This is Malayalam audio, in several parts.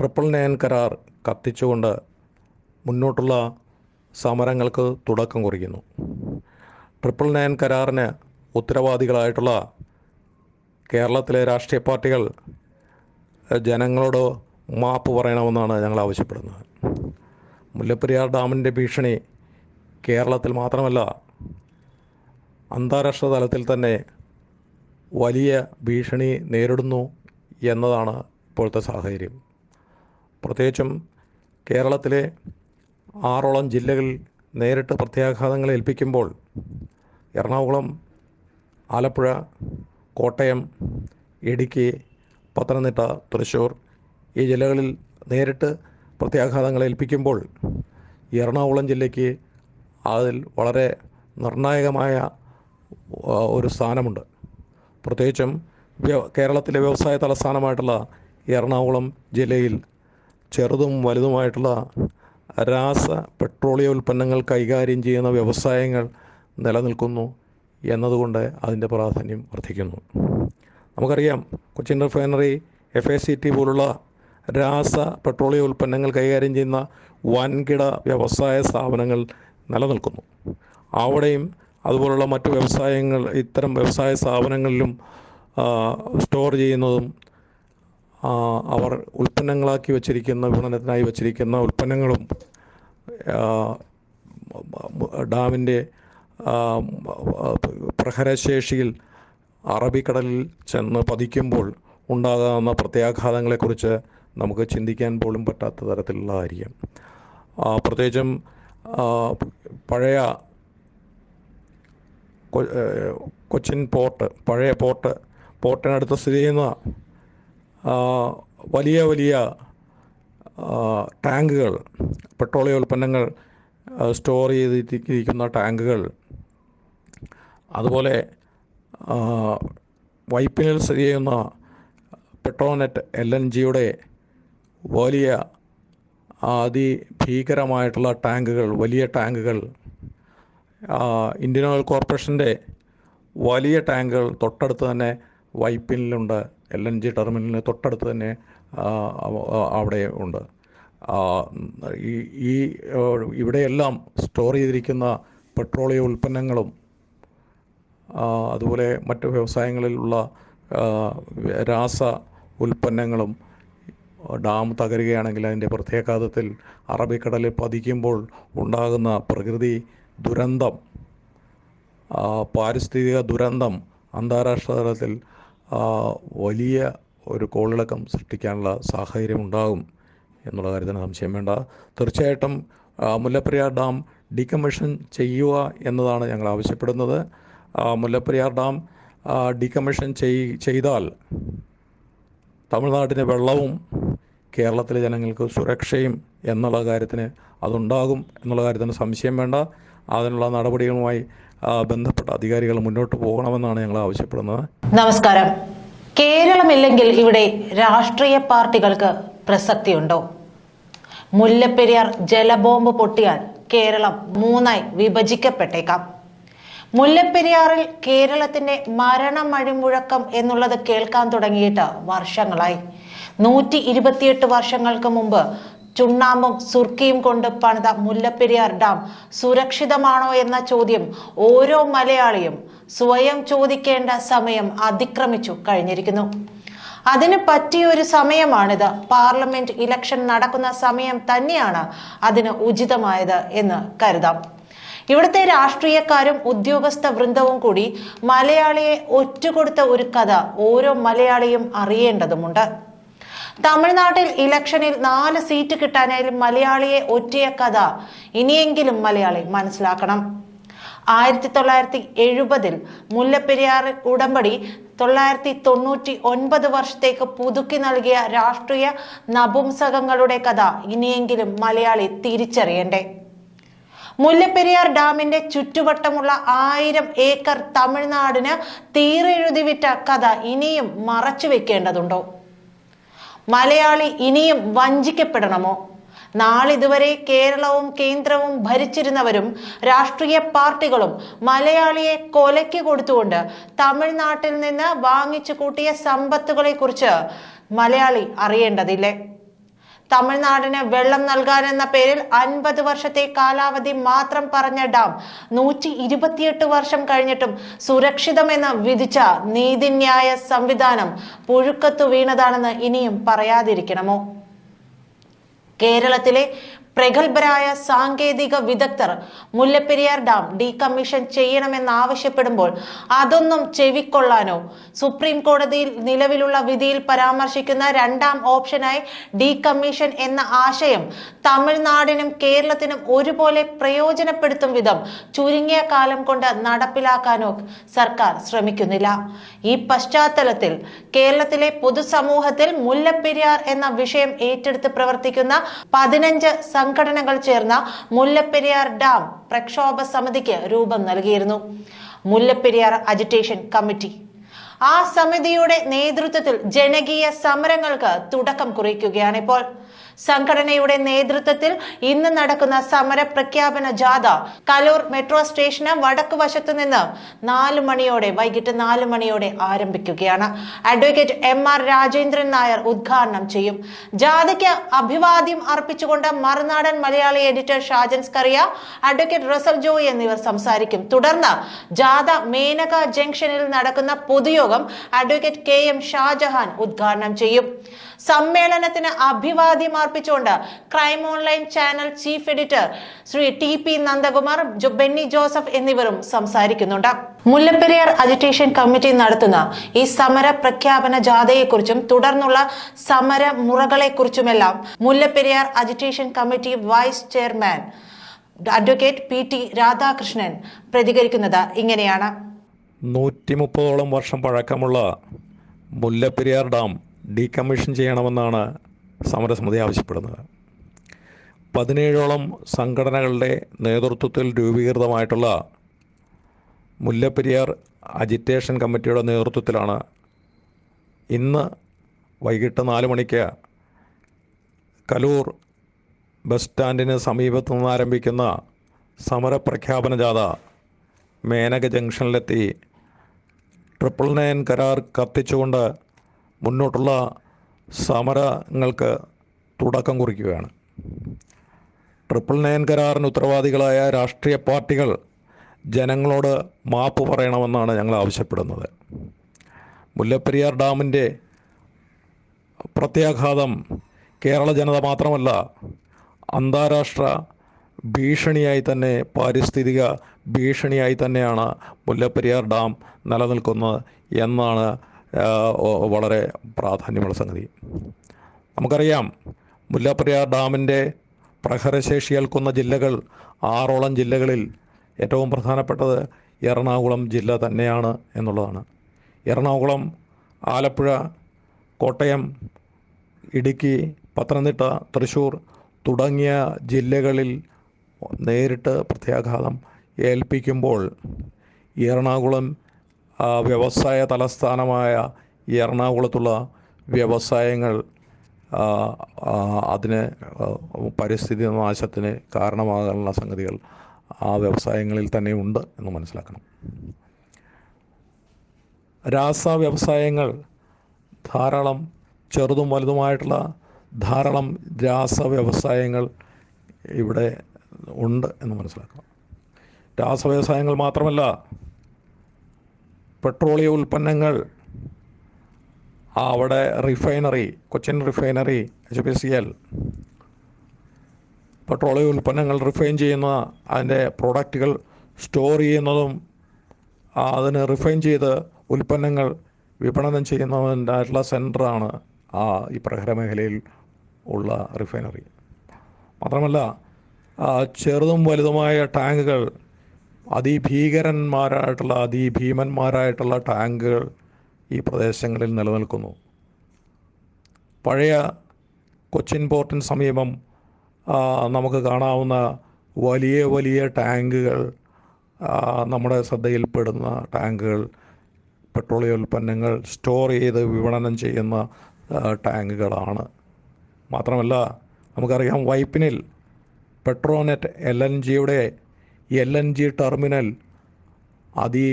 ട്രിപ്പിൾ നയൻ കരാർ കത്തിച്ചുകൊണ്ട് മുന്നോട്ടുള്ള സമരങ്ങൾക്ക് തുടക്കം കുറിക്കുന്നു. ട്രിപ്പിൾ നയൻ കരാറിന് ഉത്തരവാദികളായിട്ടുള്ള കേരളത്തിലെ രാഷ്ട്രീയ പാർട്ടികൾ ജനങ്ങളോട് മാപ്പ് പറയണമെന്നാണ് ഞങ്ങൾ ആവശ്യപ്പെടുന്നത്. മുല്ലപ്പെരിയാർ ഡാമിന്റെ ഭീഷണി കേരളത്തിൽ മാത്രമല്ല അന്താരാഷ്ട്ര തലത്തിൽ തന്നെ വലിയ ഭീഷണി നേരിടുന്നു എന്നതാണ് ഇപ്പോഴത്തെ സാഹചര്യം. പ്രത്യേകിച്ചും കേരളത്തിലെ ആറോളം ജില്ലകളിൽ നേരിട്ട് പ്രത്യാഘാതങ്ങൾ ഏൽപ്പിക്കുമ്പോൾ എറണാകുളം ആലപ്പുഴ കോട്ടയം ഇടുക്കി പത്തനംതിട്ട തൃശ്ശൂർ ഈ ജില്ലകളിൽ നേരിട്ട് പ്രത്യാഘാതങ്ങൾ ഏൽപ്പിക്കുമ്പോൾ എറണാകുളം ജില്ലയ്ക്ക് അതിൽ വളരെ നിർണായകമായ ഒരു സ്ഥാനമുണ്ട്. പ്രത്യേകിച്ചും കേരളത്തിലെ വ്യവസായ തലസ്ഥാനമായിട്ടുള്ള എറണാകുളം ജില്ലയിൽ ചെറുതും വലുതുമായിട്ടുള്ള രാസ പെട്രോളിയ ഉൽപ്പന്നങ്ങൾ കൈകാര്യം ചെയ്യുന്ന വ്യവസായങ്ങൾ നിലനിൽക്കുന്നു എന്നതുകൊണ്ട് അതിന്റെ പ്രാധാന്യം വർദ്ധിക്കുന്നു. നമുക്കറിയാം Cochin refinery F A C T പോലുള്ള രാസ പെട്രോളിയ ഉൽപ്പന്നങ്ങൾ കൈകാര്യം ചെയ്യുന്ന വൻകിട വ്യവസായ സ്ഥാപനങ്ങൾ നിലനിൽക്കുന്നു. അവിടെയും അതുപോലുള്ള മറ്റു വ്യവസായങ്ങൾ ഇത്തരം വ്യവസായ സ്ഥാപനങ്ങളിലും സ്റ്റോർ ചെയ്യുന്നതും അവർ ഉൽപ്പന്നങ്ങളാക്കി വച്ചിരിക്കുന്ന വിപണനത്തിനായി വച്ചിരിക്കുന്ന ഉൽപ്പന്നങ്ങളും ഡാമിന്റെ പ്രഹരശേഷിയിൽ അറബിക്കടലിൽ ചെന്ന് പതിക്കുമ്പോൾ ഉണ്ടാകാവുന്ന പ്രത്യാഘാതങ്ങളെക്കുറിച്ച് നമുക്ക് ചിന്തിക്കാൻ പോലും പറ്റാത്ത തരത്തിലുള്ളതായിരിക്കും പ്രത്യേകിച്ചും പഴയ കൊച്ചിൻ പോർട്ട് പഴയ പോർട്ട് പോർട്ടിനടുത്ത് സ്ഥിതി ചെയ്യുന്ന വലിയ വലിയ ടാങ്കുകൾ പെട്രോളിയ ഉൽപ്പന്നങ്ങൾ സ്റ്റോർ ചെയ്തിരിക്കുന്ന ടാങ്കുകൾ അതുപോലെ വൈപ്പിനിൽ സ്ഥിതി ചെയ്യുന്ന പെട്രോനെറ്റ് എൽ എൻ ജിയുടെ വലിയ അതിഭീകരമായിട്ടുള്ള ടാങ്കുകൾ വലിയ ടാങ്കുകൾ ഇന്ത്യൻ ഓയിൽ കോർപ്പറേഷന്റെ വലിയ ടാങ്കുകൾ തൊട്ടടുത്ത് തന്നെ വൈപ്പിനിലുണ്ട്. എൽ എൻ ജി ടെർമിനലിന് തൊട്ടടുത്ത് തന്നെ അവിടെ ഉണ്ട്. ഈ ഇവിടെയെല്ലാം സ്റ്റോർ ചെയ്തിരിക്കുന്ന പെട്രോളിയ ഉൽപ്പന്നങ്ങളും അതുപോലെ മറ്റ് വ്യവസായങ്ങളിലുള്ള രാസ ഉൽപ്പന്നങ്ങളും ഡാം തകരുകയാണെങ്കിൽ അതിന്റെ പ്രത്യാഘാതത്തിൽ അറബിക്കടലിൽ പതിക്കുമ്പോൾ ഉണ്ടാകുന്ന പ്രകൃതി ദുരന്തം പാരിസ്ഥിതിക ദുരന്തം അന്താരാഷ്ട്ര തലത്തിൽ വലിയ ഒരു കോളിളക്കം സൃഷ്ടിക്കാനുള്ള സാഹചര്യം ഉണ്ടാകും എന്നുള്ള കാര്യത്തിന് സംശയം വേണ്ട. തീർച്ചയായിട്ടും മുല്ലപ്പെരിയാർ ഡാം ഡീകമ്മീഷൻ ചെയ്യുക എന്നതാണ് ഞങ്ങൾ ആവശ്യപ്പെടുന്നത്. മുല്ലപ്പെരിയാർ ഡാം ഡീകമ്മീഷൻ ചെയ് ചെയ്താൽ തമിഴ്നാട്ടിലെ വെള്ളവും കേരളത്തിലെ ജനങ്ങൾക്ക് സുരക്ഷയും എന്നുള്ള കാര്യത്തിന് അതുണ്ടാകും എന്നുള്ള കാര്യത്തിന് സംശയം വേണ്ട. അതിനുള്ള നടപടികളുമായി ബന്ധപ്പെട്ട അധികാരികൾ മുന്നോട്ട് പോകണമെന്നാണ് ഞങ്ങൾ ആവശ്യപ്പെടുന്നത്. നമസ്കാരം. കേരളമില്ലെങ്കിൽ ഇവിടെ രാഷ്ട്രീയ പാർട്ടികൾക്ക് പ്രസക്തിയുണ്ടോ? മുല്ലപ്പെരിയാർ ജലബോംബ് പൊട്ടിയാൽ കേരളം മൂന്നായി വിഭജിക്കപ്പെട്ടേക്കാം. മുല്ലപ്പെരിയാറിൽ കേരളത്തിന്റെ മരണമഴിമുഴക്കം എന്നുള്ളത് കേൾക്കാൻ തുടങ്ങിയിട്ട് വർഷങ്ങളായി. നൂറ്റി ഇരുപത്തിയെട്ട് വർഷങ്ങൾക്ക് മുമ്പ് ചുണ്ണാമ്പും സുർക്കിയും കൊണ്ട് പണിത മുല്ലപ്പെരിയാർ ഡാം സുരക്ഷിതമാണോ എന്ന ചോദ്യം ഓരോ മലയാളിയും സ്വയം ചോദിക്കേണ്ട സമയം അതിക്രമിച്ചു കഴിഞ്ഞിരിക്കുന്നു. അതിന് പറ്റിയ ഒരു സമയമാണിത്. പാർലമെന്റ് ഇലക്ഷൻ നടക്കുന്ന സമയം തന്നെയാണ് അതിന് ഉചിതമായത് എന്ന് കരുതാം. ഇവിടുത്തെ രാഷ്ട്രീയക്കാരും ഉദ്യോഗസ്ഥ വൃന്ദവും കൂടി മലയാളിയെ ഒറ്റുകൊടുത്ത ഒരു കഥ ഓരോ മലയാളിയും അറിയേണ്ടതുമുണ്ട്. തമിഴ്നാട്ടിൽ ഇലക്ഷനിൽ നാല് സീറ്റ് കിട്ടാനായാലും മലയാളിയെ ഒറ്റയ കഥ. ഇനിയെങ്കിലും മലയാളി മനസ്സിലാക്കണം. ആയിരത്തി തൊള്ളായിരത്തി എഴുപതിൽ മുല്ലപ്പെരിയാർ ഉടമ്പടി തൊള്ളായിരത്തി തൊണ്ണൂറ്റി ഒൻപത് വർഷത്തേക്ക് പുതുക്കി നൽകിയ രാഷ്ട്രീയ നപുംസകങ്ങളുടെ കഥ ഇനിയെങ്കിലും മലയാളി തിരിച്ചറിയണ്ടേ. മുല്ലപ്പെരിയാർ ഡാമിന്റെ ചുറ്റുവട്ടമുള്ള ആയിരം ഏക്കർ തമിഴ്നാടിന് തീരെഴുതി വിറ്റ കഥ ഇനിയും മറച്ചു വെക്കേണ്ടതുണ്ടോ മലയാളി ഇനിയും വഞ്ചിക്കപ്പെടണമോ? നാളിതുവരെ കേരളവും കേന്ദ്രവും ഭരിച്ചിരുന്നവരും രാഷ്ട്രീയ പാർട്ടികളും മലയാളിയെ കൊലയ്ക്ക് കൊടുത്തുകൊണ്ട് തമിഴ്നാട്ടിൽ നിന്ന് വാങ്ങിച്ചു കൂട്ടിയ സമ്പത്തുകളെ കുറിച്ച് മലയാളി അറിയേണ്ടതില്ലേ? തമിഴ്നാടിന് വെള്ളം നൽകാനെന്ന പേരിൽ അൻപത് വർഷത്തെ കാലാവധി മാത്രം പറഞ്ഞ ഡാം നൂറ്റി ഇരുപത്തിയെട്ട് വർഷം കഴിഞ്ഞിട്ടും സുരക്ഷിതമെന്ന് വിധിച്ച നീതിന്യായ സംവിധാനം പുഴുക്കത്തു വീണതാണെന്ന് ഇനിയും പറയാതിരിക്കണമോ? കേരളത്തിലെ പ്രഗത്ഭരായ സാങ്കേതിക വിദഗ്ധർ മുല്ലപ്പെരിയാർ ഡാം ഡീകമ്മീഷൻ ചെയ്യണമെന്നാവശ്യപ്പെടുമ്പോൾ അതൊന്നും ചെവിക്കൊള്ളാനോ? സുപ്രീം കോടതിയിൽ നിലവിലുള്ള വിധിയിൽ പരാമർശിക്കുന്ന രണ്ടാം ഓപ്ഷനായി ഡീകമ്മീഷൻ എന്ന ആശയം തമിഴ്നാടിനും കേരളത്തിനും ഒരുപോലെ പ്രയോജനപ്പെടുത്തും വിധം ചുരുങ്ങിയ കാലം കൊണ്ട് നടപ്പിലാക്കാനോ സർക്കാർ ശ്രമിക്കുന്നില്ല. ഈ പശ്ചാത്തലത്തിൽ കേരളത്തിലെ പൊതുസമൂഹത്തിൽ മുല്ലപ്പെരിയാർ എന്ന വിഷയം ഏറ്റെടുത്ത് പ്രവർത്തിക്കുന്ന പതിനഞ്ച് സംഘടനകൾ ചേർന്ന മുല്ലപ്പെരിയാർ ഡാം പ്രക്ഷോഭ സമിതിക്ക് രൂപം നൽകിയിരുന്നു. മുല്ലപ്പെരിയാർ അജിറ്റേഷൻ കമ്മിറ്റി ആ സമിതിയുടെ നേതൃത്വത്തിൽ ജനകീയ സമരങ്ങൾക്ക് തുടക്കം കുറിക്കുകയാണ് ഇപ്പോൾ. സംഘടനയുടെ നേതൃത്വത്തിൽ ഇന്ന് നടക്കുന്ന സമര പ്രഖ്യാപന ജാഥ കലൂർ മെട്രോ സ്റ്റേഷന് വടക്കു വശത്തു നിന്ന് നാല് മണിയോടെ വൈകിട്ട് നാല് മണിയോടെ ആരംഭിക്കുകയാണ്. Advocate M R Rajendran Nair ഉദ്ഘാടനം ചെയ്യും. ജാഥയ്ക്ക് അഭിവാദ്യം അർപ്പിച്ചുകൊണ്ട് മറുനാടൻ മലയാളി എഡിറ്റർ ഷാജൻ സ്കറിയ അഡ്വക്കേറ്റ് റസൽ ജോയ് എന്നിവർ സംസാരിക്കും. തുടർന്ന് ജാഥ മേനക ജംഗ്ഷനിൽ നടക്കുന്ന പൊതുയോഗം അഡ്വക്കേറ്റ് കെ എം ഷാജഹാൻ ഉദ്ഘാടനം ചെയ്യും. സമ്മേളനത്തിന് അഭിവാദ്യം അർപ്പിച്ചുകൊണ്ട് crime online channel chief editor Shri T P Nandakumar Benny Joseph എന്നിവരും സംസാരിക്കുന്നുണ്ട്. മുല്ലപ്പെരിയാർ അജിറ്റേഷൻ കമ്മിറ്റി നടത്തുന്ന ഈ സമര പ്രഖ്യാപന ജാഥയെക്കുറിച്ചും തുടർന്നുള്ള സമര മുറകളെക്കുറിച്ചുമെല്ലാം Mullaperiyar agitation committee vice chairman advocate P T Radhakrishnan പ്രതികരിക്കുന്നത് ഇങ്ങനെയാണ്. നൂറ്റി മുപ്പതോളം വർഷം പഴക്കമുള്ള മുല്ലപ്പെരിയാർ ഡാം ഡീകമ്മീഷൻ ചെയ്യണമെന്നാണ് സമരസമിതി ആവശ്യപ്പെടുന്നത്. പതിനേഴോളം സംഘടനകളുടെ നേതൃത്വത്തിൽ രൂപീകൃതമായിട്ടുള്ള മുല്ലപ്പെരിയാർ അജിറ്റേഷൻ കമ്മിറ്റിയുടെ നേതൃത്വത്തിലാണ് ഇന്ന് വൈകിട്ട് നാല് മണിക്ക് കലൂർ ബസ് സ്റ്റാൻഡിന് സമീപത്തു നിന്ന് ആരംഭിക്കുന്ന സമരപ്രഖ്യാപന ജാഥ മേനക ജംഗ്ഷനിലെത്തി. ട്രിപ്പിൾ നയൻ കരാർ കത്തിച്ചുകൊണ്ട് മുന്നോട്ടുള്ള സമരങ്ങൾക്ക് തുടക്കം കുറിക്കുകയാണ്. ട്രിപ്പിൾ നയൻ കരാറിന് ഉത്തരവാദികളായ രാഷ്ട്രീയ പാർട്ടികൾ ജനങ്ങളോട് മാപ്പ് പറയണമെന്നാണ് ഞങ്ങൾ ആവശ്യപ്പെടുന്നത്. മുല്ലപ്പെരിയാർ ഡാമിന്റെ പ്രത്യാഘാതം കേരള ജനത മാത്രമല്ല അന്താരാഷ്ട്ര ഭീഷണിയായി തന്നെ പാരിസ്ഥിതിക ഭീഷണിയായി തന്നെയാണ് മുല്ലപ്പെരിയാർ ഡാം നിലനിൽക്കുന്നത് എന്നാണ് വളരെ പ്രാധാന്യമുള്ള സംഗതി. നമുക്കറിയാം മുല്ലപ്പെരിയാർ ഡാമിന്റെ പ്രഹരശേഷി ഏൽക്കുന്ന ജില്ലകൾ ആറോളം ജില്ലകളിൽ ഏറ്റവും പ്രധാനപ്പെട്ടത് എറണാകുളം ജില്ല തന്നെയാണ് എന്നുള്ളതാണ്. എറണാകുളം ആലപ്പുഴ കോട്ടയം ഇടുക്കി പത്തനംതിട്ട തൃശ്ശൂർ തുടങ്ങിയ ജില്ലകളിൽ നേരിട്ട് പ്രത്യാഘാതം ഏൽപ്പിക്കുമ്പോൾ എറണാകുളം വ്യവസായ തലസ്ഥാനമായ ഈ എറണാകുളത്തുള്ള വ്യവസായങ്ങൾ അതിന് പരിസ്ഥിതി നാശത്തിന് കാരണമാകാനുള്ള സംഗതികൾ ആ വ്യവസായങ്ങളിൽ തന്നെ ഉണ്ട് എന്ന് മനസ്സിലാക്കണം. രാസ വ്യവസായങ്ങൾ ധാരാളം ചെറുതും വലുതുമായിട്ടുള്ള ധാരാളം രാസ വ്യവസായങ്ങൾ ഇവിടെ ഉണ്ട് എന്ന് മനസ്സിലാക്കണം. രാസ വ്യവസായങ്ങൾ മാത്രമല്ല പെട്രോളിയ ഉൽപ്പന്നങ്ങൾ അവിടെ refinery Cochin refinery H P C L പെട്രോളിയ ഉൽപ്പന്നങ്ങൾ റിഫൈൻ ചെയ്യുന്ന അതിന്റെ പ്രോഡക്റ്റുകൾ സ്റ്റോർ ചെയ്യുന്നതും അതിന് റിഫൈൻ ചെയ്ത് ഉൽപ്പന്നങ്ങൾ വിപണനം ചെയ്യുന്നതിന്റെ സെന്ററാണ് ആ ഈ പ്രഹര മേഖലയിൽ ഉള്ള റിഫൈനറി. മാത്രമല്ല ചെറുതും വലുതുമായ ടാങ്കുകൾ അതിഭീകരന്മാരായിട്ടുള്ള അതിഭീമന്മാരായിട്ടുള്ള ടാങ്കുകൾ ഈ പ്രദേശങ്ങളിൽ നിലനിൽക്കുന്നു. പഴയ കൊച്ചിൻ പോർട്ടിന് സമീപം നമുക്ക് കാണാവുന്ന വലിയ വലിയ ടാങ്കുകൾ നമ്മുടെ ശ്രദ്ധയിൽപ്പെടുന്ന ടാങ്കുകൾ പെട്രോളിയം ഉൽപ്പന്നങ്ങൾ സ്റ്റോർ ചെയ്ത് വിപണനം ചെയ്യുന്ന ടാങ്കുകളാണ്. മാത്രമല്ല നമുക്കറിയാം വൈപ്പിനിൽ പെട്രോനെറ്റ് എൽ എൻ ജിയുടെ എൽ എൻ ജി ടെർമിനൽ അതി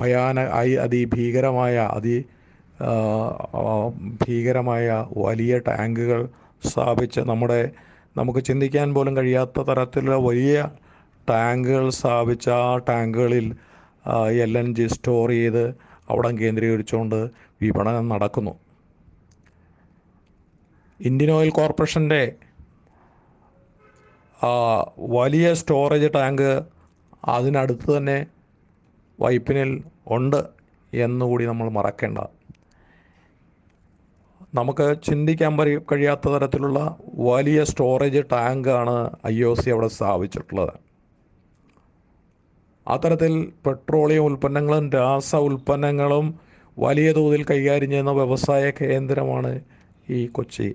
ഭയാന അതിഭീകരമായ അതി ഭീകരമായ വലിയ ടാങ്കുകൾ സ്ഥാപിച്ച് നമ്മുടെ നമുക്ക് ചിന്തിക്കാൻ പോലും കഴിയാത്ത തരത്തിലുള്ള വലിയ ടാങ്കുകൾ സ്ഥാപിച്ച ആ ടാങ്കുകളിൽ എൽ എൻ ജി സ്റ്റോർ ചെയ്ത് അവിടം കേന്ദ്രീകരിച്ചുകൊണ്ട് വിപണനം നടക്കുന്നു. ഇന്ത്യൻ ഓയിൽ കോർപ്പറേഷന്റെ വലിയ സ്റ്റോറേജ് ടാങ്ക് അതിനടുത്ത് തന്നെ വൈപ്പിനിൽ ഉണ്ട് എന്നുകൂടി നമ്മൾ മറക്കേണ്ട. നമുക്ക് ചിന്തിക്കാൻ പരി കഴിയാത്ത തരത്തിലുള്ള വലിയ സ്റ്റോറേജ് ടാങ്കാണ് ഐ ഒ സി അവിടെ സ്ഥാപിച്ചിട്ടുള്ളത്. അത്തരത്തിൽ പെട്രോളിയം ഉൽപ്പന്നങ്ങളും രാസ ഉൽപ്പന്നങ്ങളും വലിയ തോതിൽ കൈകാര്യം ചെയ്യുന്ന വ്യവസായ കേന്ദ്രമാണ് ഈ കൊച്ചി.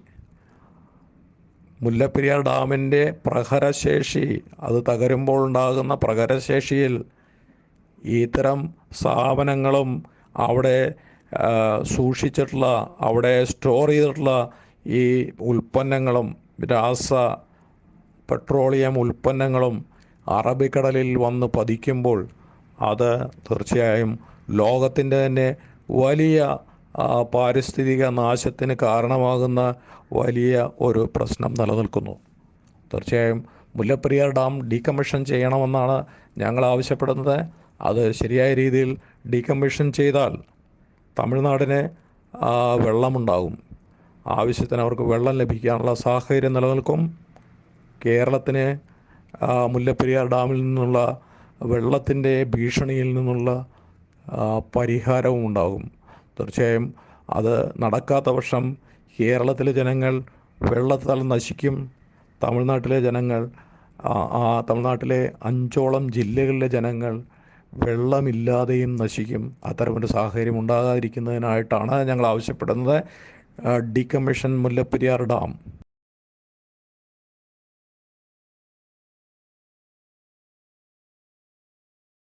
മുല്ലപ്പെരിയാർ ഡാമിന്റെ പ്രഹരശേഷി അത് തകരുമ്പോൾ ഉണ്ടാകുന്ന പ്രഹരശേഷിയിൽ ഇത്തരം സ്ഥാപനങ്ങളും അവിടെ സൂക്ഷിച്ചിട്ടുള്ള അവിടെ സ്റ്റോർ ചെയ്തിട്ടുള്ള ഈ ഉൽപ്പന്നങ്ങളും രാസ പെട്രോളിയം ഉൽപ്പന്നങ്ങളും അറബിക്കടലിൽ വന്ന് പതിക്കുമ്പോൾ അത് തീർച്ചയായും ലോകത്തിന്റെ തന്നെ വലിയ പാരിസ്ഥിതിക നാശത്തിന് കാരണമാകുന്ന വലിയ ഒരു പ്രശ്നം നിലനിൽക്കുന്നു. തീർച്ചയായും മുല്ലപ്പെരിയാർ ഡാം ഡീകമ്മീഷൻ ചെയ്യണമെന്നാണ് ഞങ്ങൾ ആവശ്യപ്പെടുന്നത്. അത് ശരിയായ രീതിയിൽ ഡീകമ്മീഷൻ ചെയ്താൽ തമിഴ്നാടിന് വെള്ളമുണ്ടാകും. ആവശ്യത്തിന് അവർക്ക് വെള്ളം ലഭിക്കാനുള്ള സാഹചര്യം നിലനിൽക്കും. കേരളത്തിന് മുല്ലപ്പെരിയാർ ഡാമിൽ നിന്നുള്ള വെള്ളത്തിന്റെ ഭീഷണിയിൽ നിന്നുള്ള പരിഹാരവും ഉണ്ടാകും. തീർച്ചയായും അത് നടക്കാത്ത പക്ഷം കേരളത്തിലെ ജനങ്ങൾ വെള്ളത്താൽ നശിക്കും. തമിഴ്നാട്ടിലെ ജനങ്ങൾ തമിഴ്നാട്ടിലെ അഞ്ചോളം ജില്ലകളിലെ ജനങ്ങൾ വെള്ളമില്ലാതെയും നശിക്കും. അത്തരമൊരു സാഹചര്യം ഉണ്ടാകാതിരിക്കുന്നതിനായിട്ടാണ് ഞങ്ങൾ ആവശ്യപ്പെടുന്നത്. Decommission Mullaperiyar dam.